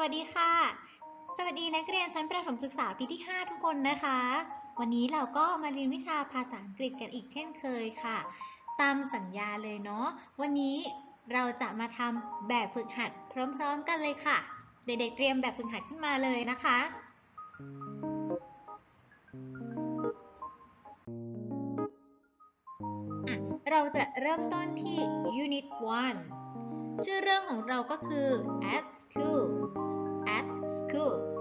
วัสดีค่ะ สวัสดีนักเรียนชั้นประถมศึกษาปีที่ 5 ทุกคนนะคะ วันนี้เราก็มาเรียนวิชาภาษาอังกฤษกันอีกเช่นเคยค่ะ ตามสัญญาเลยเนาะ วันนี้เราจะมาทำแบบฝึกหัดพร้อมๆกันเลยค่ะ เด็กๆเตรียมแบบฝึกหัดขึ้นมาเลยนะคะ เราจะเริ่มต้นที่ Unit 1ชื่อเรื่องของเราก็คือ at school at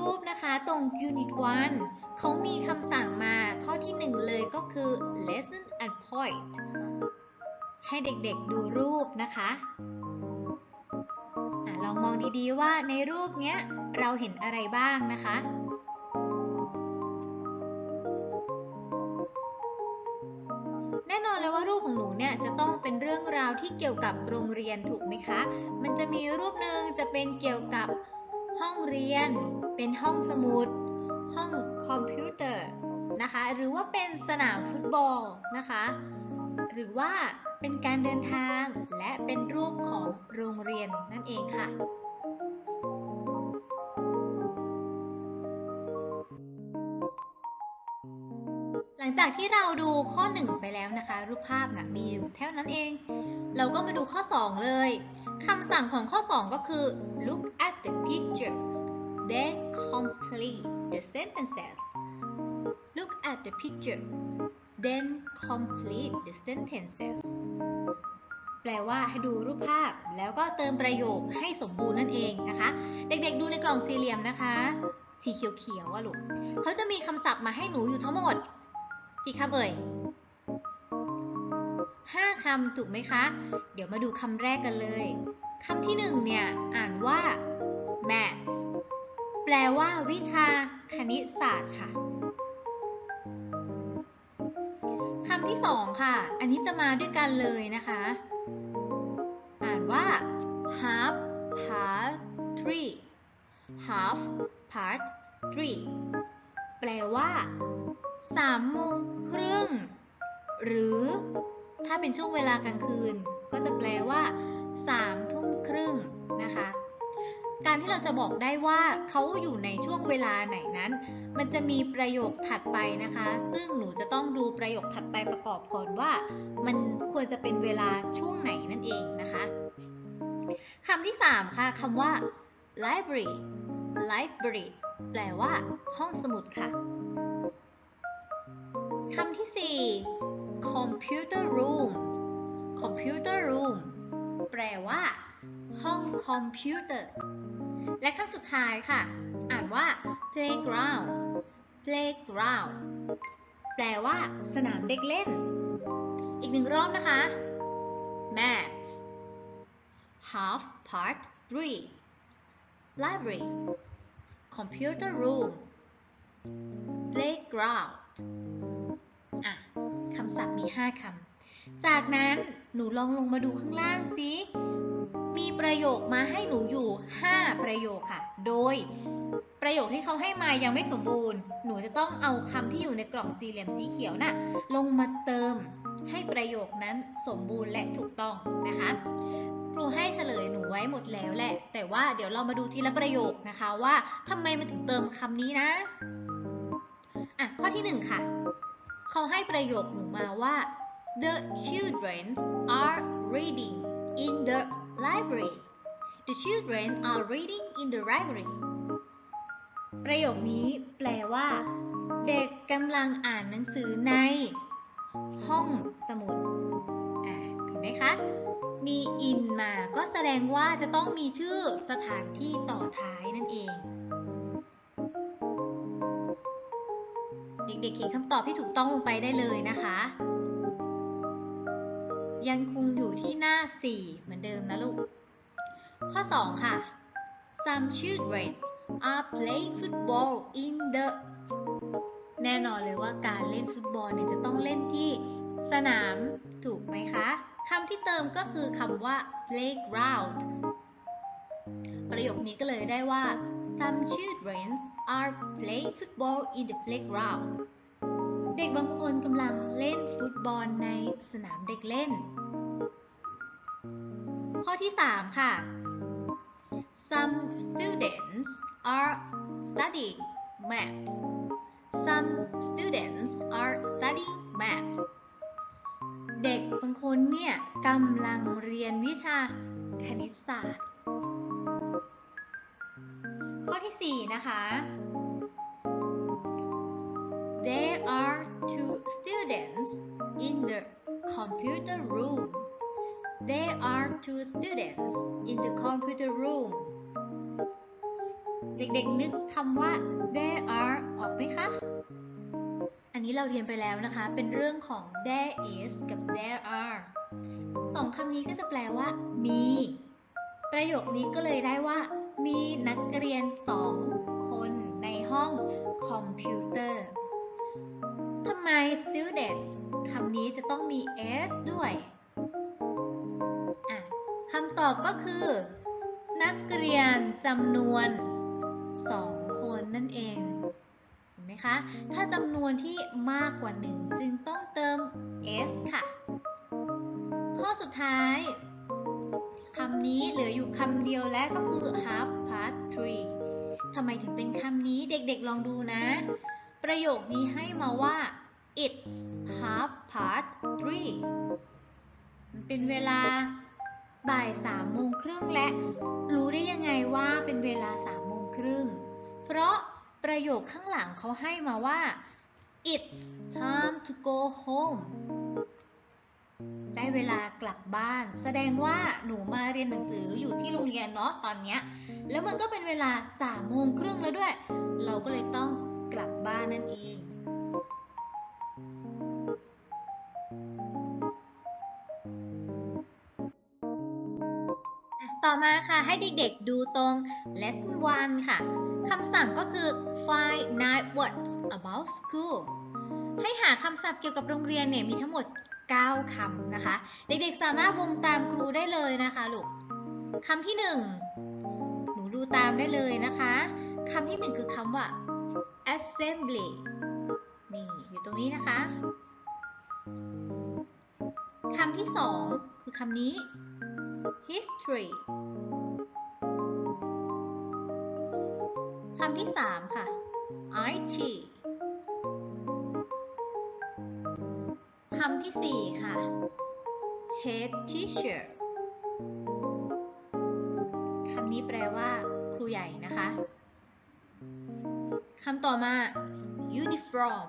รูปนะคะตรง Unit 1เขามีคำสั่งมาข้อที่ 1 เลยก็คือ lesson and point ให้เด็กๆดูรูปนะคะอะลองมองดีๆว่าในรูปเนี้ยเราเห็นอะไรบ้างนะคะแน่นอนเลยว่ารูปของหนูเนี่ยจะต้องเป็นเรื่องราวที่เกี่ยวกับโรงเรียนถูกไหมคะ มันจะมีรูปหนึ่งจะเป็นเกี่ยวกับ ห้องเรียน เป็นห้องสมุด ห้องคอมพิวเตอร์นะคะ หรือว่าเป็นสนามฟุตบอลนะคะ หรือว่าเป็นการเดินทางและเป็นรูปของโรงเรียนนั่นเองค่ะหลังจากที่เราดูข้อ 1 ไปแล้วนะคะ รูปภาพนะมีอยู่เท่านั้นเอง เราก็มาดูข้อ 2 เลยคำสั่งของข้อ 2 ก็คือ then complete the sentences look at the pictures then complete the sentences แปลว่าให้ดูรูปภาพแล้วก็เติมประโยคให้สมบูรณ์นั่นเองนะคะ เด็กๆดูในกล่องสี่เหลี่ยมนะคะ สีเขียวๆอะลูกเขาจะมีคำศัพท์มาให้หนูอยู่ทั้งหมด กี่คำเอ่ย5คำถูกไหมคะ เดี๋ยวมาดูคำแรกกันเลยคำที่1เนี่ย อ่านว่า math แปลว่าวิชาคณิตศาสตร์ค่ะคำที่2ค่ะ อันนี้จะมาด้วยกันเลยนะคะ อ่านว่า half past three half past three แปลว่าสามโมงครึ่ง หรือถ้าเป็นช่วงเวลากลางคืน ก็จะแปลว่าสามทุ่มครึ่งนะคะ การที่เราจะบอกได้ว่าเขาอยู่ในช่วงเวลาไหนนั้น มันจะมีประโยคถัดไปนะคะ ซึ่งหนูจะต้องดูประโยคถัดไปประกอบก่อนว่า มันควรจะเป็นเวลาช่วงไหนนั่นเองนะคะคำที่ 3 ค่ะคำว่า library library แปลว่า ห้องสมุดค่ะคำที่ 4 computer room computer room แปลว่า ห้องคอมพิวเตอร์ และคำสุดท้ายค่ะ อ่านว่า playground playground แปลว่า สนามเด็กเล่น อีกหนึ่งรอบนะคะ math half part 3 library computer room playground อะคำศัพท์มี 5คำ จากนั้นหนูลองลงมาดูข้างล่างสิ ประโยคมาให้หนูอยู่ 5 ประโยคค่ะ โดยประโยคที่เขาให้มายังไม่สมบูรณ์ หนูจะต้องเอาคำที่อยู่ในกล่องสี่เหลี่ยมสีเขียวน่ะลงมาเติมให้ประโยคนั้นสมบูรณ์และถูกต้องนะคะ ครูให้เฉลยหนูไว้หมดแล้วแหละ แต่ว่าเดี๋ยวเรามาดูทีละประโยคนะคะว่าทำไมมันถึงเติมคำนี้นะ อะ ข้อที่ 1 ค่ะ เขาให้ประโยคหนูมาว่า the children are reading in the library the children are reading in the library ประโยคนี้แปลว่า เด็กกำลังอ่านหนังสือใน ห้องสมุดอ่าเห็นไหมคะ มี in มาก็แสดงว่าจะต้องมีชื่อสถานที่ต่อท้ายนั่นเอง เด็กๆเขียนคำตอบที่ถูกต้องลงไปได้เลยนะคะ ยังคงอยู่ที่หน้า 4 เหมือนเดิมนะลูก ข้อ 2 ค่ะ Some children are playing football in the แน่นอนเลยว่าการเล่นฟุตบอลเนี่ยจะต้องเล่นที่สนามถูกไหมคะ คำที่เติมก็คือคำว่า playground ประโยคนี้ก็เลยได้ว่า some children are playing football in the playground เด็กบางคนกำลังเล่นฟุตบอลในสนามเด็กเล่น ข้อที่ 3 ค่ะ some students are studying maths some students are studying maths เด็กบางคนเนี่ยกำลังเรียนวิชาคณิตศาสตร์ ข้อที่ 4 นะคะ students in the computer room. There are two students in the computer room. เด็กๆนึกคำว่า there are ออกไหมคะ อันนี้เราเรียนไปแล้วนะคะ เป็นเรื่องของ there is กับ there are สองคำนี้ก็จะแปลว่า มี ประโยคนี้ก็เลยได้ว่า มีนักเรียนสองคนในห้องคอมพิวเตอร์ ไม students คำนี้จะต้องมี s ด้วยคำตอบก็คือ นักเรียนจำนวนสองคนนั่นเองเห็นไหมคะ ถ้าจำนวนที่มากกว่าหนึ่งจึงต้องเติม s ค่ะ ข้อสุดท้ายคำนี้เหลืออยู่คำเดียวและก็คือ half past three ทำไมถึงเป็นคำนี้เด็กๆลองดูนะ ประโยคนี้ให้มาว่า เป็นเวลาบ่ายสามโมงครึ่งและ รู้ได้ยังไงว่าเป็นเวลาสามโมงครึ่ง เพราะประโยคข้างหลังเขาให้มาว่า it's time to go home ได้เวลากลับบ้าน แสดงว่าหนูมาเรียนหนังสืออยู่ที่โรงเรียนเนาะตอนเนี้ย แล้วมันก็เป็นเวลาสามโมงครึ่งแล้วด้วย เราก็เลยต้องกลับบ้านนั่นเอง ต่อมาค่ะให้เด็กๆดูตรง lesson 1 ค่ะคำสั่งก็คือ find nine words about school ให้หาคำศัพท์เกี่ยวกับโรงเรียนเนี่ยมีทั้งหมด 9 คำนะคะ เด็กๆสามารถวงตามครูได้เลยนะคะลูกคำที่ 1 หนูดูตามได้เลยนะคะคำที่ 1 คือคำว่า assembly นี่อยู่ตรงนี้นะคะคำที่ 2 คือคำนี้ history คำที่ 3 ค่ะ IT คำที่ 4 ค่ะ head teacher คำนี้แปลว่า ครูใหญ่นะคะคำต่อมา uniform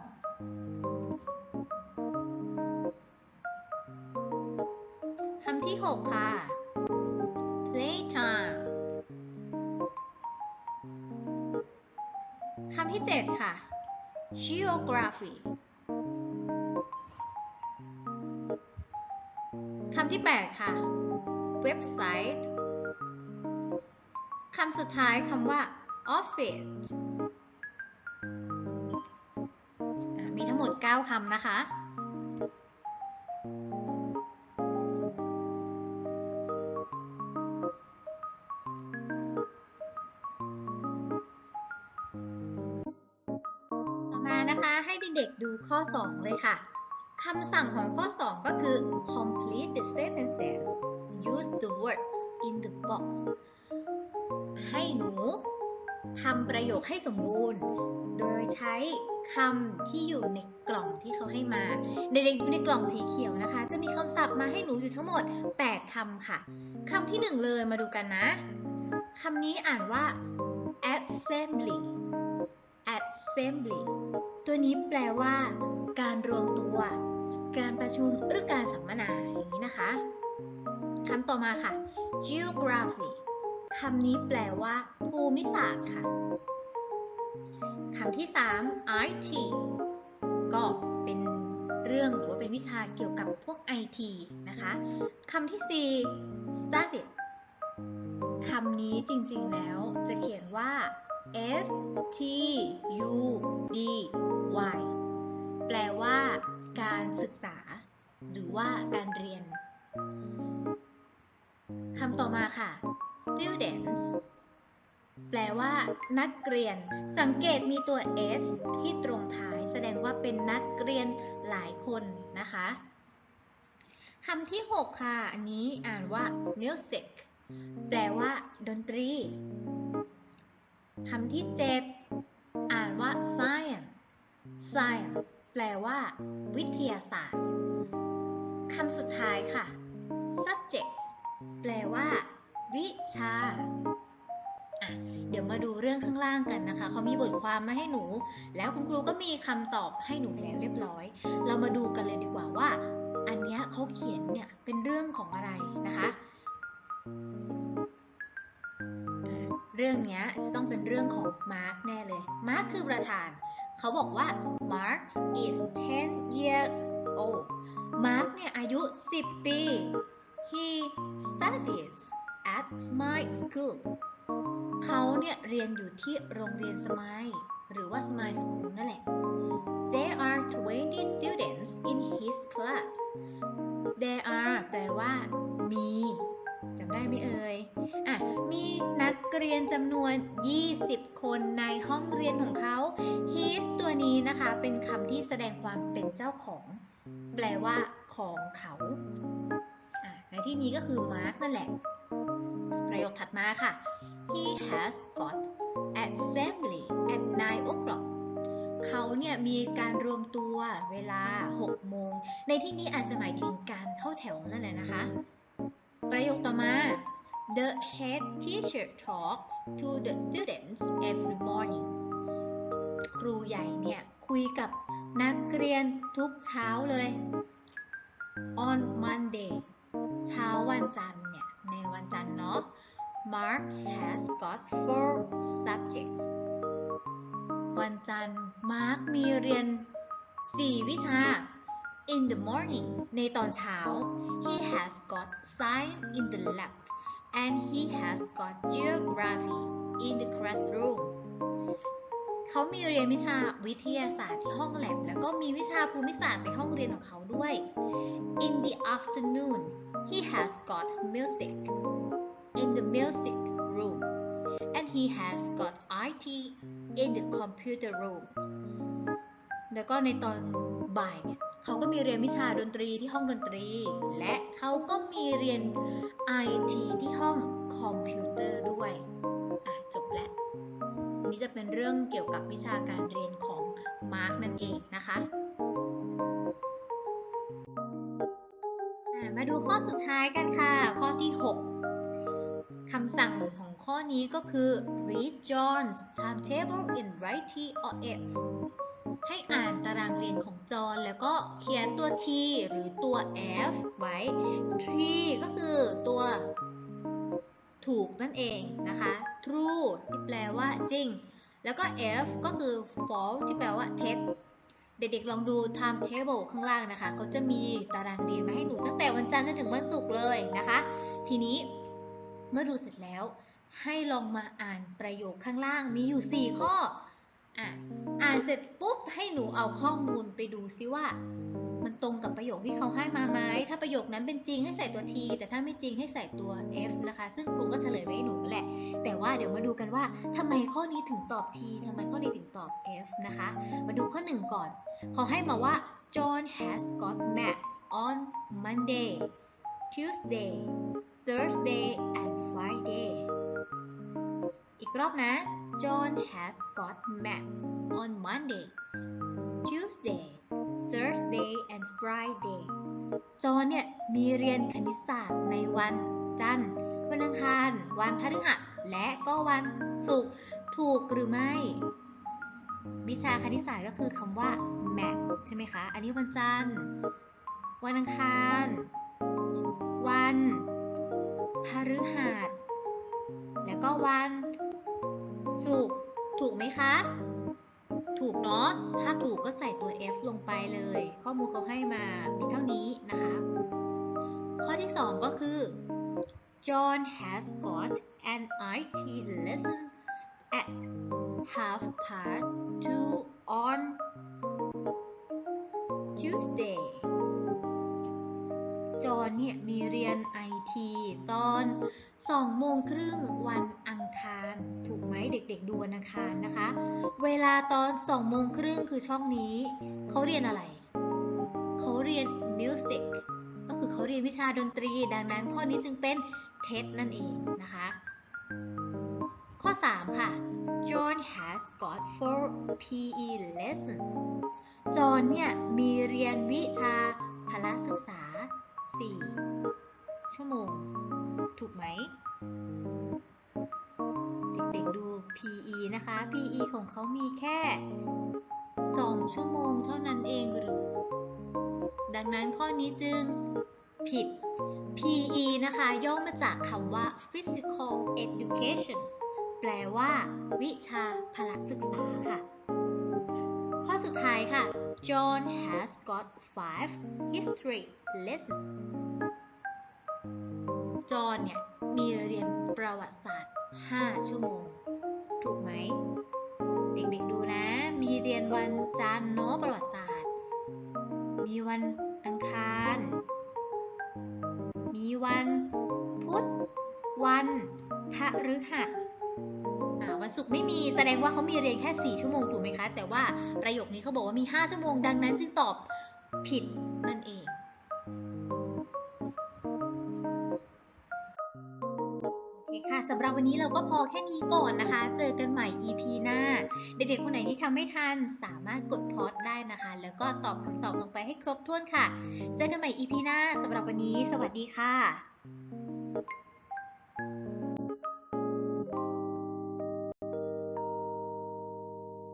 คำที่ 6 ค่ะำที่ 7 ค่ะ geography คำที่ 8 ค่ะ website คำสุดท้ายคำว่า office มีทั้งหมด 9คำนะคะ เด็กดูข้อ 2 เลยค่ะ คำสั่งของข้อ 2 ก็คือ complete the sentences use the words in the box ให้หนูทำประโยคให้สมบูรณ์ โดยใช้คำที่อยู่ในกล่องที่เขาให้มา เด็กๆดูในกล่องสีเขียวนะคะ จะมีคำศัพท์มาให้หนูอยู่ทั้งหมด 8คำค่ะ คำที่ 1 เลยมาดูกันนะ คำนี้อ่านว่า assembly assembly นี้แปลว่า การรวมตัว การประชุมหรือการสัมมนาอย่างนี้นะคะคำต่อมาค่ะ geography คำนี้แปลว่า ภูมิศาสตร์ค่ะคำที่ 3 IT ก็เป็นเรื่องหรือว่าเป็นวิชาเกี่ยวกับพวก IT นะคะคำที่ 4 study คำนี้จริงๆแล้วจะเขียนว่า S T U D Y แปลว่า การศึกษา หรือว่าการเรียนคำต่อมาค่ะ students แปลว่า นักเรียน สังเกตมีตัว s ที่ตรงท้าย แสดงว่าเป็นนักเรียนหลายคนนะคะคำที่ 6 ค่ะ อันนี้อ่านว่า music แปลว่า ดนตรีคำที่ 7 อ่านว่า science science แปลว่า วิทยาศาสตร์ คำสุดท้ายค่ะ subject แปลว่า วิชา เดี๋ยวมาดูเรื่องข้างล่างกันนะคะ เขามีบทความมาให้หนู แล้วคุณครูก็มีคำตอบให้หนูแล้วเรียบร้อย เรามาดูกันเลยดีกว่าว่า อันเนี้ยเขาเขียนเนี่ยเป็นเรื่องของอะไรนะคะเรื่องนี้จะต้องเป็นเรื่องของมาร์คแน่เลย มาร์คคือประธาน เขาบอกว่า Mark is 10 years old มาร์คเนี่ยอายุ 10 ปี he studies at Smile School เขาเนี่ยเรียนอยู่ที่โรงเรียนสมายหรือว่า Smile School นั่นแหละ There are 20 students in his class There are แปลว่า มีจำได้ไหมเอ่ย อะ มีนักเรียนจำนวน 20 คนในห้องเรียนของเขา นี้นะคะเป็นคำที่แสดงความเป็นเจ้าของ แปลว่า ของเขาในที่นี้ก็คือ Mark นั่นแหละ ประโยคถัดมาค่ะ He has got assembly at 9 o'clock เขาเนี่ยมีการรวมตัวเวลา 6 โมง ในที่นี้อาจจะหมายถึงการเข้าแถวนั่นแหละนะคะ ประโยคต่อมา The head teacher talks to the students every morning ครูใหญ่เนี่ย คุยกับนักเรียนทุกเช้าเลย on Monday เช้าวันจันทร์เนี่ย ในวันจันทร์เนาะ Mark has got four subjects วันจันทร์ Mark มีเรียน 4 วิชา in the morning ในตอนเช้า he has got science in the lab and he has got geography in the classroom เขามีเรียนวิชาวิทยาศาสตร์ที่ห้องแลบแล้วก็มีวิชาภูมิศาสตร์ในห้องเรียนของเขาด้วย in the afternoon he has got music in the music room and he has got IT in the computer room แล้วก็ในตอนบ่ายเนี่ยเขาก็มีเรียนวิชาดนตรีที่ห้องดนตรี และเขาก็มีเรียน IT ที่ห้องคอมพิวเตอร์ด้วย จะเป็นเรื่องเกี่ยวกับวิชาการเรียนของมาร์กนั่นเองนะคะมาดูข้อสุดท้ายกันค่ะ ข้อที่ 6 คำสั่งของข้อนี้ก็คือ read John's timetable in writing or F ให้อ่านตารางเรียนของจอห์นแล้วก็เขียนตัว T หรือตัว F ไว้ T ก็คือตัวถูกนั่นเองนะคะ true ที่แปลว่าจริง แล้วก็ F ก็คือ false ที่แปลว่าเท็จเด็กๆลองดู timetable ข้างล่างนะคะ เขาจะมีตารางเรียนมาให้หนูตั้งแต่วันจันทร์จนถึงวันศุกร์เลยนะคะ ทีนี้เมื่อดูเสร็จแล้ว ให้ลองมาอ่านประโยคข้างล่างมีอยู่ 4 ข้ออะอ่านเสร็จปุ๊บให้หนูเอาข้อมูลไปดูซิว่า มันตรงกับประโยคที่เขาให้มาไหมถ้าประโยคนั้นเป็นจริงให้ใส่ตัว T แต่ถ้าไม่จริงให้ใส่ตัว F นะคะ ซึ่งครูก็เฉลยไว้ให้หนูแหละ แต่ว่าเดี๋ยวมาดูกันว่าทำไมข้อนี้ถึงตอบ T ทำไมข้อนี้ถึงตอบ F นะคะ มาดูข้อ 1 ก่อน เขาให้มาว่า John has got maths on Monday Tuesday Thursday and Friday อีกรอบนะ John has got maths on Monday Tuesday Thursday and Friday จอเนี่ยมีเรียนคณิตศาสตร์ในวันจันทร์ วันอังคาร วันพฤหัส และก็วันศุกร์ ถูกหรือไม่ วิชาคณิตศาสตร์ก็คือคำว่า math ใช่ไหมคะ อันนี้วันจันทร์ วันอังคาร วันพฤหัส แล้วก็วันศุกร์ ถูกไหมคะ ถูกเนาะ ถ้าถูกก็ใส่ตัว F ลงไปเลย ข้อมูลเขาให้มา มีเท่านี้นะคะ ข้อที่ 2 ก็คือ John has got an IT lesson at have part 2 on Tuesday จอห์นเนี่ยมีเรียน IT ตอน2โมงครึ่งวัน เด็กๆดูวันอังคารนะคะ เวลาตอน2โมงครึ่งคือช่องนี้ เขาเรียนอะไร เขาเรียน music ก็คือเขาเรียนวิชาดนตรี ดังนั้นข้อนี้จึงเป็นเท็จนั่นเองนะคะ ข้อ 3 ค่ะ John has got four PE lesson จอห์นเนี่ยมีเรียนวิชาพละศึกษา 4 ชั่วโมง ถูกไหม ดู PE นะคะ PE ของเขามีแค่ 2 ชั่วโมงเท่านั้นเองหรือ ดังนั้นข้อนี้จึงผิด PE นะคะ ย่อมาจากคำว่า physical education แปลว่า วิชาพละศึกษาค่ะ ข้อสุดท้ายค่ะ John has got five history lesson จอห์นเนี่ย มีเรียนประวัติศาสตร์ 5 ชั่วโมง ถูกไหม เด็กๆดูนะ มีเรียนวันจันทร์เนาะประวัติศาสตร์ มีวันอังคาร มีวันพุธ วันพฤหัสอ่าวันศุกร์ไม่มีแสดงว่าเขามีเรียนแค่ 4 ชั่วโมงถูกไหมคะ แต่ว่าประโยคนี้เขาบอกว่ามี 5 ชั่วโมงดังนั้นจึงตอบผิดนั่นเอง สำหรับวันนี้เราก็พอแค่นี้ก่อนนะคะ เจอกันใหม่ EP หน้า เด็กๆคนไหนที่ทำไม่ทันสามารถกดพอดได้นะคะ แล้วก็ตอบคำตอบลงไปให้ครบถ้วนค่ะ เจอกันใหม่ EP หน้าสำหรับวันนี้ สวัสดีค่ะ